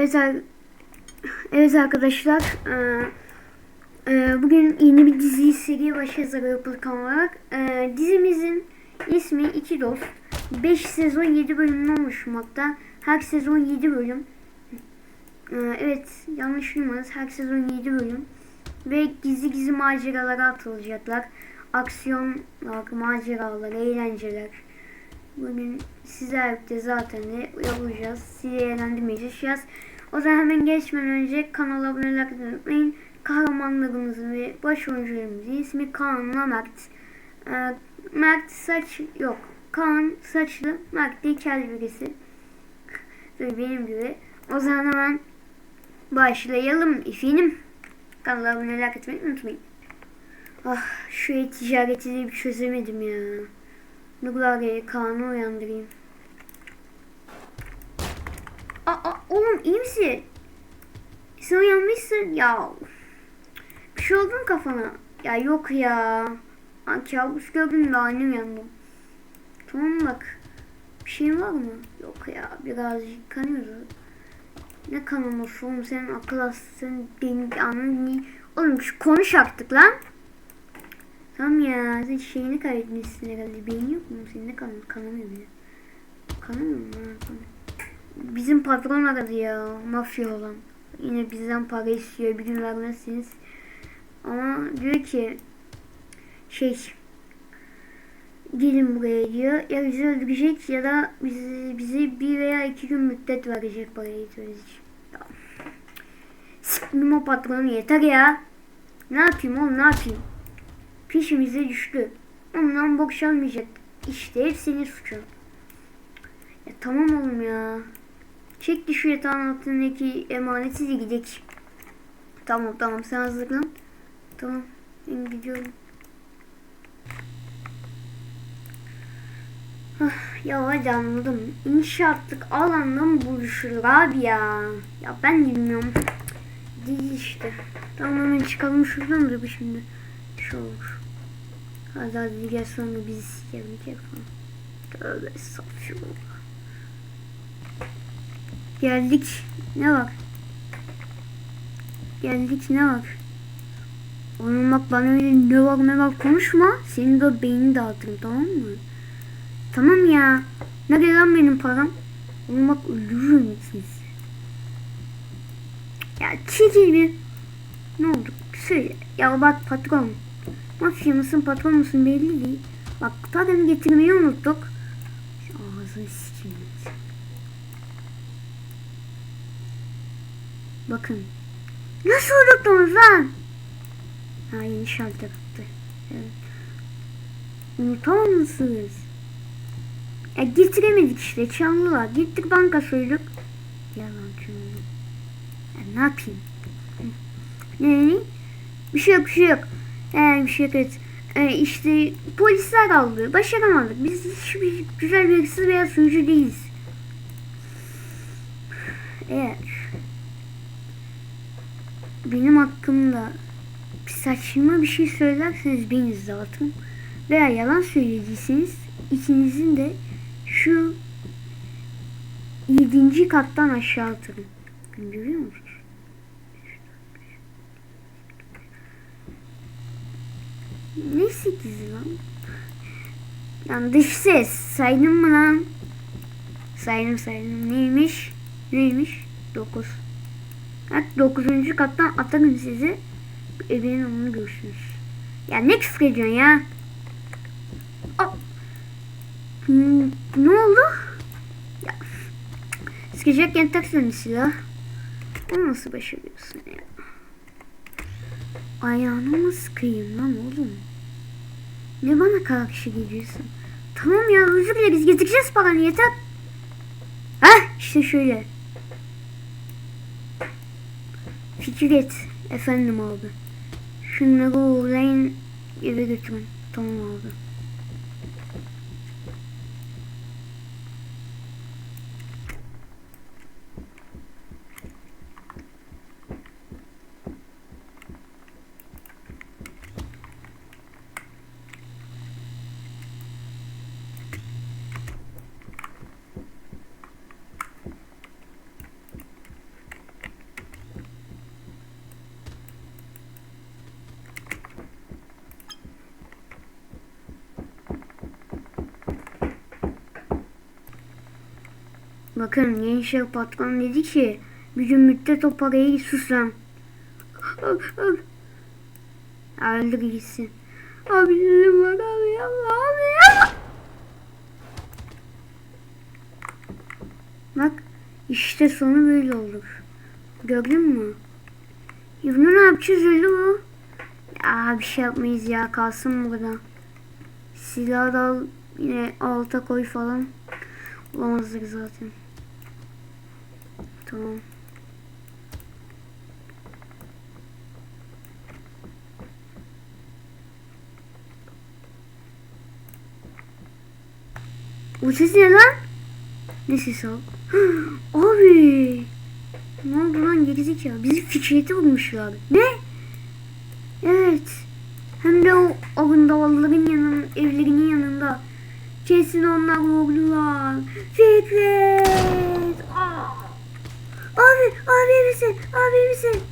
Evet, evet arkadaşlar. eee, eee, bugün yeni bir dizi seriye başlayacağız Araplıkan olarak. Eee, dizimizin ismi İki Dost. 5 sezon 7 bölümden oluşmakta. Her sezon 7 bölüm. Eee, evet yanlış duymadınız. Her sezon 7 bölüm. Ve gizli gizli maceralara atılacaklar. Aksiyonlar, maceralar, eğlenceler. Bugün sizler birlikte zaten de yapacağız. Sizi eğlendirmeye çalışacağız. O zaman hemen geçmeden önce kanala abone olmayı unutmayın. Kahramanlarımızın ve baş oyuncularımızın ismi Kaan'la Mert. Ee, Mert saç yok. Kaan saçlı, Mert de kel birisi. Böyle benim gibi. O zaman hemen başlayalım efendim. Kanala abone olmayı unutmayın. Ah şu e-ticareti de bir çözemedim ya. Nuglage'yi Kaan'ı uyandırayım. Oğlum iyi misin? Sen uyanmışsın ya. Bir şey oldu mu kafana? Ya yok ya. Aa, kabus gördüm de annem uyandım. Tamam bak. Bir şeyin var mı? Yok ya birazcık kanıyordu. Ne kanaması oğlum senin akıl hastasın benim anın Oğlum şu konuş artık lan. Tamam ya sen şeyini kaybetmişsin herhalde. Beyin yok mu? Senin de kan kanamıyor bile. Kanamıyor mu? Ha, kan- Bizim patron aradı ya. Mafya olan. Yine bizden para istiyor. Bir gün vermezsiniz. Ama diyor ki şey gelin buraya diyor. Ya bizi öldürecek ya da bizi, bizi bir veya iki gün müddet verecek parayı söyleyecek. Ya. Sıkma o patronu yeter ya. Ne yapayım oğlum ne yapayım? Peşimize düştü. Ondan boşanmayacak. İşte hep senin suçun. Ya tamam oğlum ya. Çek şu yatağın altındaki emaneti de gidek. Tamam tamam sen hazırlan. Tamam ben gidiyorum. Ah, ya hadi anladım. İnşaatlık alanda mı buluşulur abi ya? Ya ben de bilmiyorum. Değil işte. Tamam hemen çıkalım şuradan da bir şimdi. Şu olur. Hadi hadi gel sonra bizi sikerim. Tövbe estağfurullah. Geldik. Ne var? Geldik ne var? Oğlum bak bana öyle ne var ne var konuşma. Senin de beynini dağıtırım tamam mı? Tamam ya. Nerede lan benim param? Oğlum bak öldürürüm siz. Ya çekil bir. Ne oldu? Söyle. Ya bak patron. Mafya mısın patron musun belli değil. Bak paranı getirmeyi unuttuk. Ağzını Bakın. Nasıl unuttunuz lan? Ha yeni şalter attı. Evet. Unutamaz mısınız? Ya getiremedik işte çaldılar. Gittik banka soyduk. Yalan çünkü. Ya ne yapayım? Ne? Bir şey yok bir şey yok. Yani bir şey yok evet. Ee, işte polisler aldı. Başaramadık. Biz hiçbir güzel bir hırsız veya suyucu değiliz. Eğer benim hakkımda saçma bir şey söylerseniz beni dağıtın. Veya yalan söyleyeceksiniz ikinizin de şu yedinci kattan aşağı atırım. Görüyor musunuz? Ne sekizi lan? Lan dış ses. Saydın mı lan? Saydım saydım. Neymiş? Neymiş? Dokuz. Evet dokuzuncu kattan atarım sizi. Evinin onu görürsünüz. Ya ne küfür ediyorsun ya? Aa. Hmm, ne oldu? Ya. Sıkacakken taksana silah. Onu nasıl başarıyorsun ya? Ayağını mı sıkayım lan oğlum? Ne bana karşı geliyorsun? Tamam ya özür dileriz getireceğiz paranı yeter. Heh işte şöyle. Fikir et efendim abi. Şunları uğrayın eve götürün. Tamam abi. Bakın gençler patron dedi ki bir gün müddet o parayı sus lan. Öldür gitsin. Abi dedim bak abi yapma abi yapma. Bak işte sonu böyle olur. Gördün mü? Yavrum ne yapacağız öyle bu? Ya bir şey yapmayız ya kalsın burada. Silahı da al, yine alta koy falan. Bulamazdık zaten. Tamam. O ses ne lan? Ne ses o? Abi. Ne oldu lan gerizekalı? Bizi fikriyeti bulmuşlar. Ne? Evet. Hem de o avın davalların yanın, evlerinin yanında. Kesin onlar vurdular. Fikret. Aa. Abi, abi misin? Abi misin?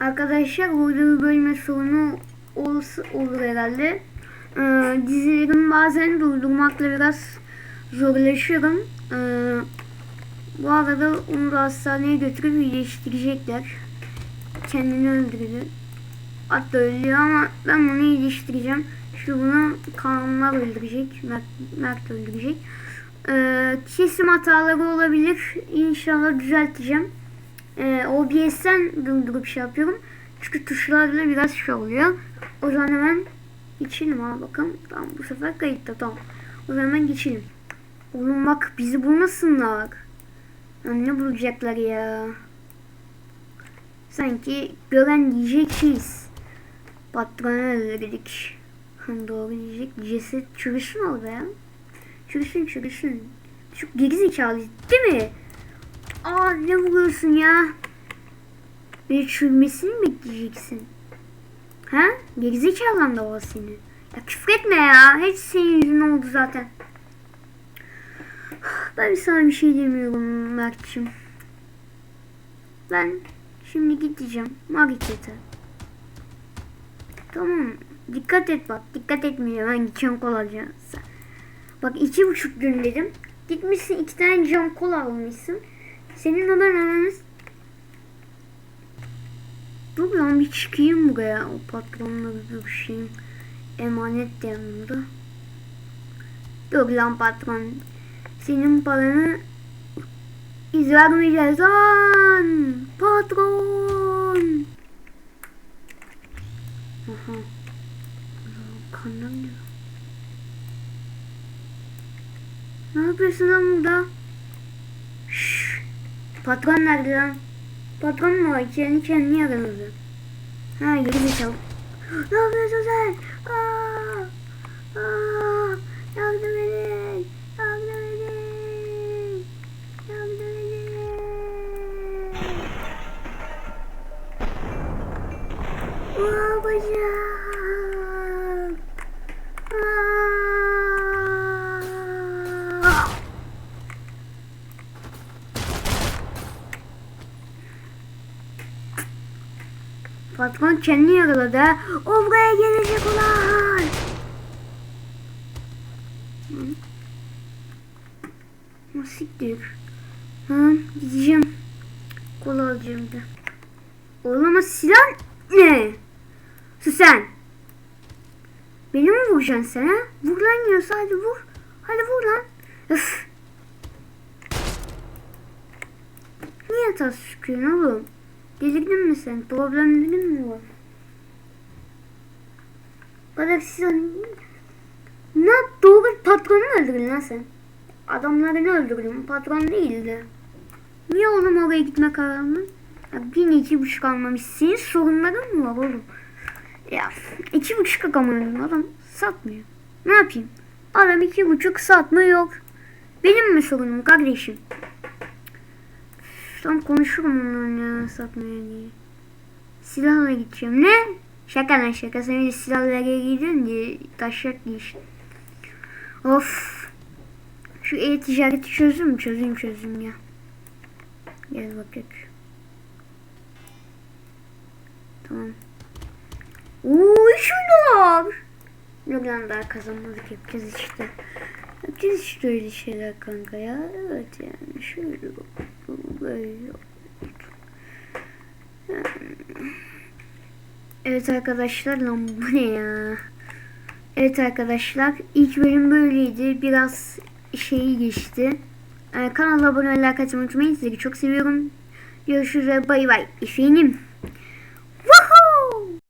Arkadaşlar burada bir sorunu olsa, olur herhalde. Ee, dizilerimi bazen durdurmakla biraz zorlaşıyorum. Ee, bu arada onu da hastaneye götürüp iyileştirecekler. Kendini öldürdü. Hatta ölüyor ama ben bunu iyileştireceğim. Şu bunu kanunlar öldürecek. Mert, Mert öldürecek. Ee, kesim hataları olabilir. İnşallah düzelteceğim. Ee, OBS'ten durdurup şey yapıyorum. Çünkü tuşlarla biraz şey oluyor. O zaman hemen geçelim ha bakalım. Tamam bu sefer kayıtta tamam. O zaman hemen geçelim. Oğlum bak bizi bulmasınlar. Ya ne bulacaklar ya? Sanki gören diyecek şeyiz. Patronu öldürdük. Doğru diyecek. Ceset çürüsün orada ya. Çürüsün çürüsün. Çok gerizekalı değil mi? Aa ne vuruyorsun ya? Bir çürümesini mi bekleyeceksin? Ha? Gerizekalı da o seni. Ya küfür etme ya. Hiç senin yüzün oldu zaten. Ben sana bir şey demiyorum Mert'ciğim. Ben şimdi gideceğim markete. Tamam. Dikkat et bak. Dikkat etmiyor. Ben gideceğim kola alacağım. Bak iki buçuk gün dedim. Gitmişsin iki tane cam kola almışsın. Senin odan ananız. Dur lan bir çıkayım buraya. O patronla bir görüşeyim. Emanet de yanımda. Dur lan patron. Senin paranı biz vermeyeceğiz lan. Patron. Aha. Kandan. Ne yapıyorsun lan burada? Şşş. Patron nerede lan? Patron mu? Kendi kendini yaranızı. Ha geri zekalı. ne yapıyorsun sen? Aa, aa, yardım edin. Patron kendini yakaladı. ha. O buraya gelecek ulan. Siktir. Ha, gideceğim. Kola alacağım da. Oğlum silah ne? Sus. Beni mi vuracaksın sen ha? Vur lan yiyorsa hadi vur. Hadi vur lan. Öf. Niye tas sıkıyorsun oğlum? Delirdin mi sen? Problemlerin mi var? Bana sen... Ne doğru patronu öldürdün lan sen? Adamlarını öldürdün. Patron değildi. Niye oğlum oraya gitme kararını? Bin iki buçuk almamış. Senin sorunların mı var oğlum? Ya iki buçuk almadım adam satmıyor. Ne yapayım? Adam iki buçuk satmıyor. Benim mi sorunum kardeşim? Tam konuşurum onunla ya satmıyor diye. Silahla gideceğim. Ne? Şaka lan şaka. Sen öyle silahla gidiyorsun diye taşak giyiş. Of. Şu e-ticareti çözdüm mü? Çözeyim çözeyim ya. Gel bakayım. Tamam. Uuu 3 dolar. Yok lan daha kazanmadık yapacağız işte. Yapacağız işte öyle şeyler kanka ya. Evet yani şöyle bak. Evet arkadaşlar lan bu ne ya? Evet arkadaşlar ilk bölüm böyleydi. Biraz şeyi geçti. Ee, kanala abone olmayı like atmayı unutmayın. Sizleri çok seviyorum. Görüşürüz. Bay bay. Efendim.